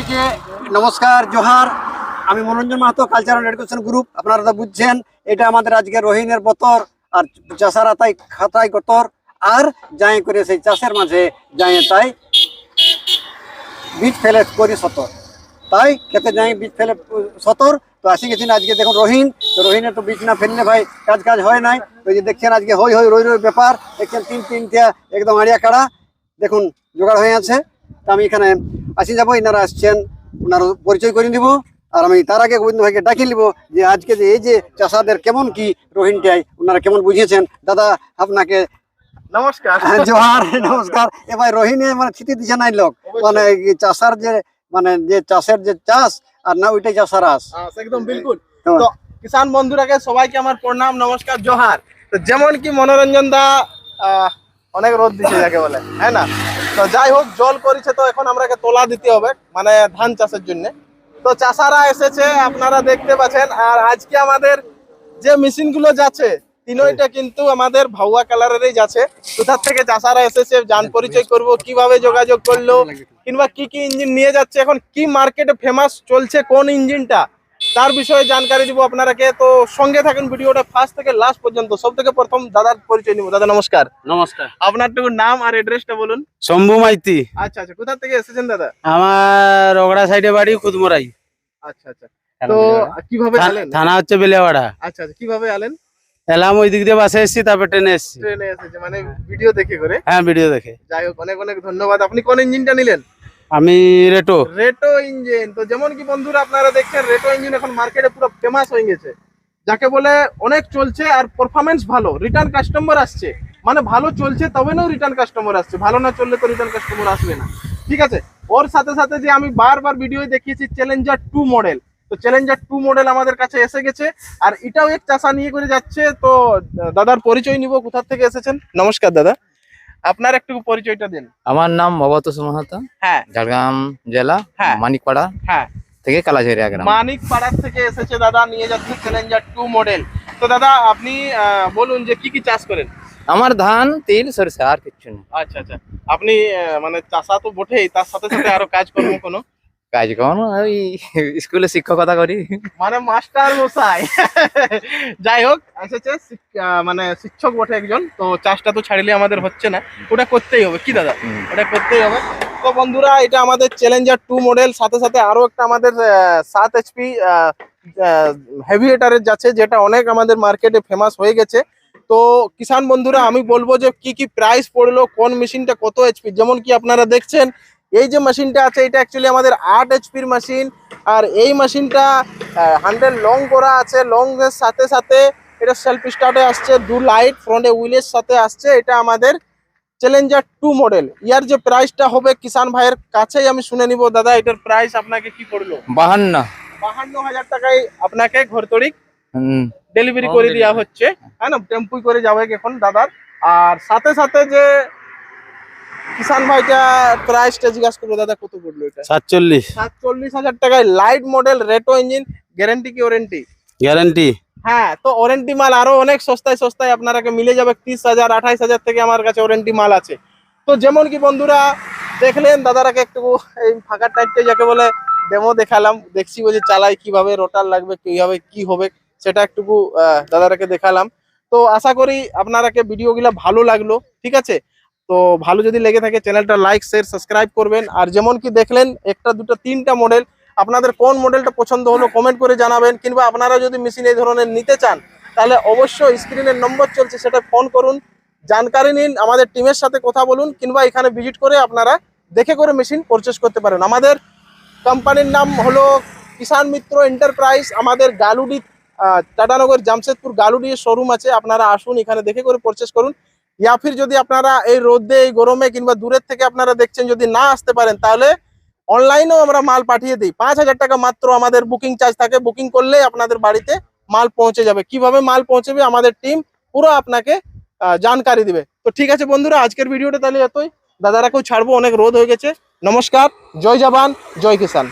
সবাইকে নমস্কার, জোহার। আমি Manoranjan Mahato cultural education group আপনারা তো বুঝছেন, এটা আমাদের আজকে রোহিণের বতর আর চাষারা তাই খাতাই গতর। আর যাই করে সেই চাষের মাঝে, যাই তাই বীজ ফেলে করি সতর। তাই খেতে যাই বীজ ফেলে সতর। তো আসি গেছি না আজকে দেখুন রোহিণ, তো রোহিণে তো বীজ না ফেললে ভাই কাজ কাজ হয় নাই। তো যে দেখছেন, আজকে হই হই রই রই ব্যাপার। দেখছেন তিন তিনটা একদম আড়িয়া কাড়া। দেখুন, জোগাড় হয়ে আছে। তো আমি এখানে আসি যাব এনারা আসছেন ওনার পরিচয় করে দিব আর আমি তার আগে গোবিন্দ ভাইকে ডাকি নিব যে আজকে যে এই যে চাষাদের কেমন কি রোহিণটাই ওনারা কেমন বুঝিয়েছেন? দাদা আপনাকে নমস্কার। জোহার নমস্কার। এবার রোহিণী মানে থিতি দিছে নাই লোক? মানে চাষার যে মানে যে চাষের যে চাষ আর না ওইটাই চাষার আস। একদম বিলকুল। তো তো কিষান বন্ধুরাকে সবাইকে আমার প্রণাম নমস্কার জোহার। তো যেমন কি মনোরঞ্জন দা আহ, অনেক রোদ দিচ্ছে যাকে বলে হ্যাঁ না? তো যাই হোক, জল করেছে তো এখন আমরাকে তোলা দিতে হবে মানে ধান চাষের জন্য। তো চাষারা এসেছে, আপনারা দেখতে পাচ্ছেন, আর আজকে আমাদের যে মেশিনগুলো যাচ্ছে, তিনইটা কিন্তু আমাদের ভাউয়া কালারেরই যাচ্ছে। কোথার থেকে চাষারা এসেছে, যান পরিচয় করব, কীভাবে যোগাযোগ করল, কিংবা কি কি ইঞ্জিন নিয়ে যাচ্ছে, এখন কি মার্কেটে ফেমাস চলছে, কোন ইঞ্জিনটা তার বিষয়ে জানকারি দিব আপনারাকে। তো সঙ্গে থাকুন ভিডিওটা ফার্স্ট থেকে লাস্ট পর্যন্ত। সব থেকে প্রথম দাদার পরিচয় নিব। দাদা নমস্কার। নমস্কার। আপনার নাম আর এড্রেসটা বলুন। শম্ভু মাইতি। আচ্ছা আচ্ছা। কোথা থেকে এসেছেন দাদা? আমার রগড়া সাইডে বাড়ি খুদমরাই। আচ্ছা আচ্ছা। তো কীভাবে আলেন থানা হচ্ছে বেলিয়াবাড়া আচ্ছা আচ্ছা। কীভাবে আলেন এলাম ওই দিক দিয়ে বাসে এসেছি তারপর ট্রেনে এসেছি। ট্রেনে এসেছে। মানে ভিডিও দেখে করে? হ্যাঁ ভিডিও দেখে। যাই হোক অনেক অনেক ধন্যবাদ। আপনি কোন ইঞ্জিনটা নিলেন? আমি রেটো। রেটো ইঞ্জিন। তো যেমন কি বন্ধুরা আপনারা দেখছেন, রেটো ইঞ্জিন এখন মার্কেটে পুরো ফেমাস হয়ে গেছে। যাকে বলে অনেক চলছে আর পারফরমেন্স ভালো রিটার্ন কাস্টমার আসছে। মানে ভালো চলছে, তবে না রিটার্ন কাস্টমার আসছে। ভালো না চললে তো রিটার্ন কাস্টমার আসবে না। ঠিক আছে? ওর সাথে সাথে যে আমি বারবার ভিডিও দেখিয়েছি চ্যালেঞ্জার টু মডেল তো চ্যালেঞ্জার টু মডেল আমাদের কাছে এসে গেছে। আর এটাও এক চাষা নিয়ে করে যাচ্ছে। তো দাদার পরিচয় নিব কোথা থেকে এসেছেন? নমস্কার, দাদা। আপনার একটু পরিচয়টা দিন। আমার নাম অবতোষ মাহাতো। হ্যাঁ। ঝাড়গ্রাম জেলা হ্যাঁ। মানিকপাড়া হ্যাঁ। থেকে কালাঝরিয়া গ্রাম। মানিক পাড়ার থেকে এসেছে দাদা নিয়ে যাচ্ছে চ্যালেঞ্জার টু মডেল তো দাদা আপনি বলুন যে কি কি চাষ করেন? আমার ধান তিল সরষে আর কিছু না আচ্ছা আচ্ছা। আপনি মানে চাষা তো বটেই তার সাথে সাথে আরও কাজ করব কোনো? কাজ কখন ওই স্কুলে শিক্ষকতা করি। মানে মাস্টার মশাই। যাই হোক এসেছে মানে শিক্ষক বটে একজন তো চাষটা তো ছাড়লে আমাদের হচ্ছে না। ওটা করতেই হবে কি দাদা? ওটা করতেই হবে। তো বন্ধুরা এটা আমাদের চ্যালেঞ্জার টু মডেল সাথে সাথে আরও একটা আমাদের সাত এইচপি হেভিয়েটারের যাচ্ছে যেটা অনেক আমাদের মার্কেটে ফেমাস হয়ে গেছে। তো কিষান বন্ধুরা আমি বলব যে কি কি প্রাইস পড়ল কোন মেশিনটা কত এইচপি যেমন কি আপনারা দেখছেন এই যে মেশিনটা আছে এটা অ্যাকচুয়ালি আমাদের আট এইচপির মেশিন আর এই মেশিনটা হান্ড্রেড লং করা আছে লং এর সাথে সাথে এটা সেলফ স্টার্টে আসছে দু লাইট ফ্রন্টে হুইলের সাথে আসছে। এটা আমাদের চ্যালেঞ্জার টু মডেল ইয়ার যে প্রাইসটা হবে কিষান ভাইয়ের কাছেই আমি শুনে নিব। দাদা এটার প্রাইস আপনাকে কি পড়ল? বাহান্ন। বাহান্ন হাজার টাকায় আপনাকে ঘরতড়ি হুম, ডেলিভারি করে দেওয়া হচ্ছে। হ্যাঁ না টেম্পুই করে যাবে এখন দাদার। আর সাথে সাথে যে কিষান ভাইটা প্রাইসটা জিজ্ঞাসা করব দাদা কত পড়ল এটা? সাতচল্লিশ। সাতচল্লিশ হাজার টাকায় লাইট মডেল রেটো ইঞ্জিন গ্যারেন্টি কি ওয়ারেন্টি গ্যারান্টি হ্যাঁ তো ওয়ারেন্টি মাল আরও অনেক সস্তায় সস্তায় আপনারাকে মিলে যাবে তিরিশ হাজার আঠাইশ হাজার থেকে আমার কাছে ওয়ারেন্টি মাল আছে। তো যেমন কি বন্ধুরা দেখলেন দাদারাকে একটু এই ফাঁকা টাইপটা যাকে বলে ডেমো দেখালাম দেখছি বলছে চালাই কীভাবে রোটার লাগবে কীভাবে কি হবে? সেটা একটু দাদারাকে দেখালাম। তো আশা করি আপনারাকে ভিডিওগুলো ভালো লাগল ঠিক আছে? তো ভালো যদি লেগে থাকে, চ্যানেলটা লাইক শেয়ার সাবস্ক্রাইব করবেন। আর যেমন কি দেখলেন, একটা, দুটো, তিনটা মডেল আপনাদের কোন মডেলটা পছন্দ হলো কমেন্ট করে জানাবেন, কিংবা আপনারা যদি মেশিন এই ধরনের নিতে চান, তাহলে অবশ্যই স্ক্রিনের নম্বর চলছে, সেটা ফোন করুন, জানকারি নিন, আমাদের টিমের সাথে কথা বলুন, কিংবা এখানে ভিজিট করে আপনারা দেখে করে মেশিন পারচেস করতে পারেন। আমাদের কোম্পানির নাম হলো কিষান মিত্র এন্টারপ্রাইজ আমাদের গালুডি টাটানগর জামশেদপুর গালুডি শোরুম আছে, আপনারা আসুন, এখানে দেখে করে পারচেস করুন। ইয়া ফির যদি আপনারা এই রোদে, এই গরমে কিংবা দূরের থেকে আপনারা দেখছেন যদি না আসতে পারেন, তাহলে অনলাইনেও আমরা মাল পাঠিয়ে দিই। পাঁচ হাজার টাকা মাত্র আমাদের বুকিং চার্জ থাকে। বুকিং করলে আপনাদের বাড়িতে মাল পৌঁছে যাবে। কীভাবে মাল পৌঁছবে আমাদের টিম পুরো আপনাকে জানকারি দিবে। তো ঠিক আছে বন্ধুরা, আজকের ভিডিওটা তাহলে এতই। দাদারাকেও ছাড়বো, অনেক রোদ হয়ে গেছে। নমস্কার, জয় জবান, জয় কিষান